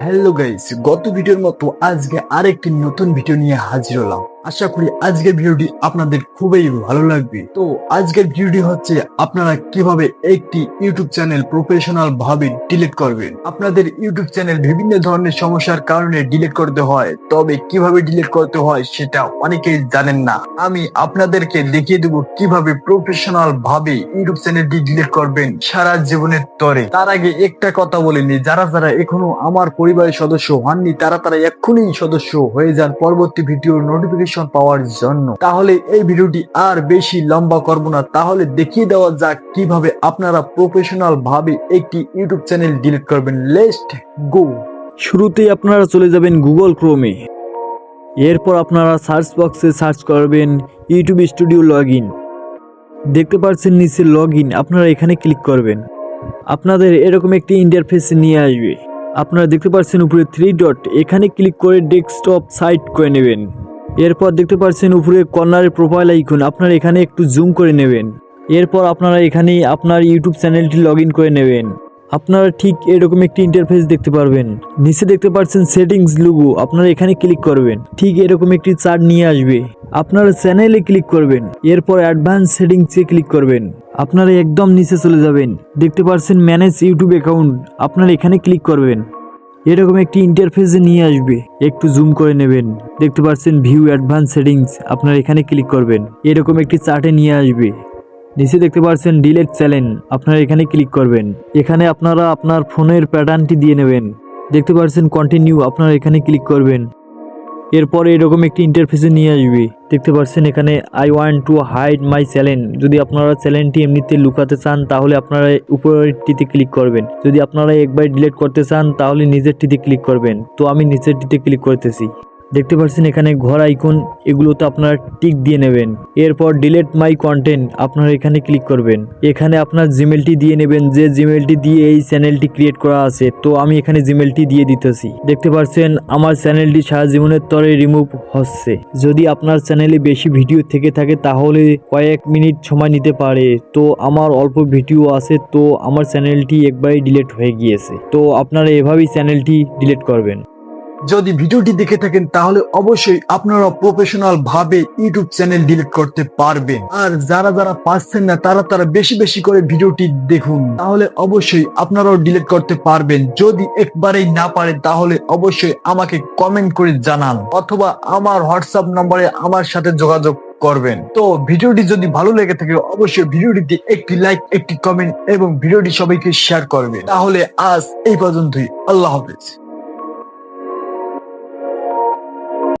Hello guys গত ভিডিওর মতো আজকে আরেকটি নতুন ভিডিও নিয়ে হাজির হলাম। আশা করি আজকের ভিডিওটি আপনাদের খুবই ভালো লাগবে। তো আজকের ভিডিওটি হচ্ছে আপনারা কীভাবে একটি ইউটিউব চ্যানেল প্রফেশনাল ভাবে ডিলিট করবেন। আপনাদের ইউটিউব চ্যানেল বিভিন্ন ধরনের সমস্যার কারণে ডিলিট করতে হয়, তবে কীভাবে ডিলিট করতে হয় সেটা অনেকেই জানেন না। আমি আপনাদেরকে দেখিয়ে দেবো কীভাবে প্রফেশনাল ভাবে ইউটিউব চ্যানেলটি ডিলিট করবেন সারা জীবনের তরে। তার আগে একটা কথা বলিনি যারা যারা এখনও আমার পরিবারের সদস্য হননি, তারা তারা এক্ষুনি সদস্য হয়ে যান। পরবর্তী ভিডিওর নোটিফিকেশন পাওয়ার জন্য। তাহলে এই ভিডিওটি আর বেশি লম্বা করব না, তাহলে দেখিয়ে দেওয়া যাক কীভাবে আপনারা প্রফেশনাল ভাবে একটি ইউটিউব চ্যানেল ডিলিট করবেন। লেস্ট গো শুরুতেই আপনারা চলে যাবেন গুগল ক্রোমে এরপর আপনারা সার্চ বক্সে সার্চ করবেন ইউটিউব স্টুডিও লগ ইন দেখতে পাচ্ছেন নিচে লগ ইন আপনারা এখানে ক্লিক করবেন। আপনাদের এরকম একটি ইন্টারফেস নিয়ে আসবে। আপনারা দেখতে পাচ্ছেন উপরে থ্রি ডট এখানে ক্লিক করে ডেস্কটপ সাইট করে নেবেন। এরপর দেখতে পাচ্ছেন উপরে কর্নারের প্রোফাইল আইকন আপনারা এখানে একটু জুম করে নেবেন। এরপর আপনারা এখানে আপনার ইউটিউব চ্যানেলটি লগ করে নেবেন। আপনারা ঠিক এরকম একটি ইন্টারফেস দেখতে পারবেন। নিচে দেখতে পাচ্ছেন সেটিংস লুগো আপনারা এখানে ক্লিক করবেন। ঠিক এরকম একটি চার্ট নিয়ে আসবে। আপনারা চ্যানেলে ক্লিক করবেন। এরপর অ্যাডভান্স সেটিংসে ক্লিক করবেন। আপনারা একদম নিচে চলে যাবেন। দেখতে পাচ্ছেন ম্যানেজ ইউটিউব অ্যাকাউন্ট আপনারা এখানে ক্লিক করবেন। এরকম একটি ইন্টারফেসে নিয়ে আসবে। একটু জুম করে নেবেন। দেখতে পাচ্ছেন ভিউ অ্যাডভান্স সেটিংস আপনার এখানে ক্লিক করবেন। এরকম একটি চার্টে নিয়ে আসবে। নিচে দেখতে পাচ্ছেন ডিলেট চ্যানেল আপনারা এখানে ক্লিক করবেন। এখানে আপনারা আপনার ফোনের প্যাটার্নটি দিয়ে নেবেন। দেখতে পাচ্ছেন কন্টিনিউ আপনারা এখানে ক্লিক করবেন। এরপর এরকম একটি ইন্টারফেসে নিয়ে আসবে। দেখতে পাচ্ছেন এখানে I want to hide my channel যদি আপনারা চ্যানেলটি এমনিতে লুকাতে চান, তাহলে আপনারা উপরেরটিতে ক্লিক করবেন। যদি আপনারা একবার ডিলিট করতে চান, তাহলে নিজেরটিতে ক্লিক করবেন। তো আমি নিচেরটিতে ক্লিক করতেছি। দেখতে পাচ্ছেন এখানে ঘর আইকন এগুলোতে আপনারা টিক দিয়ে নেবেন। এরপর ডিলেট মাই কন্টেন্ট আপনারা এখানে ক্লিক করবেন। এখানে আপনার জিমেলটি দিয়ে নেবেন, যে জিমেলটি দিয়ে এই চ্যানেলটি ক্রিয়েট করা আছে, তো আমি এখানে জিমেলটি দিয়ে দিতেছি। দেখতে পাচ্ছেন, আমার চ্যানেলটি সারা জীবনের তরে রিমুভ হচ্ছে। যদি আপনার চ্যানেলে বেশি ভিডিও থেকে থাকে, তাহলে কয়েক মিনিট সময় নিতে পারে। তো আমার অল্প ভিডিও আছে, তো আমার চ্যানেলটি একবারই ডিলেট হয়ে গিয়েছে। তো আপনারা এভাবেই চ্যানেলটি ডিলেট করবেন। যদি ভিডিওটি দেখে থাকেন, তাহলে অবশ্যই আপনারা প্রফেশনাল ভাবে ইউটিউব চ্যানেল ডিলিট করতে পারবেন। আর যারা যারা পাচ্ছেন না, তারা তারা বেশি বেশি করে ভিডিওটি দেখুন। তাহলে অবশ্যই আপনারাও ডিলিট করতে পারবেন। যদি একবারেই না পারেন, তাহলে অবশ্যই আমাকে কমেন্ট করে জানান অথবা আমার হোয়াটসঅ্যাপ নম্বরে আমার সাথে যোগাযোগ করবেন। তো ভিডিওটি যদি ভালো লেগে থাকে, অবশ্যই ভিডিওটিতে একটি লাইক, একটি কমেন্ট এবং ভিডিওটি সবাইকে শেয়ার করবেন। তাহলে আজ এই পর্যন্তই। আল্লাহ হাফিজ।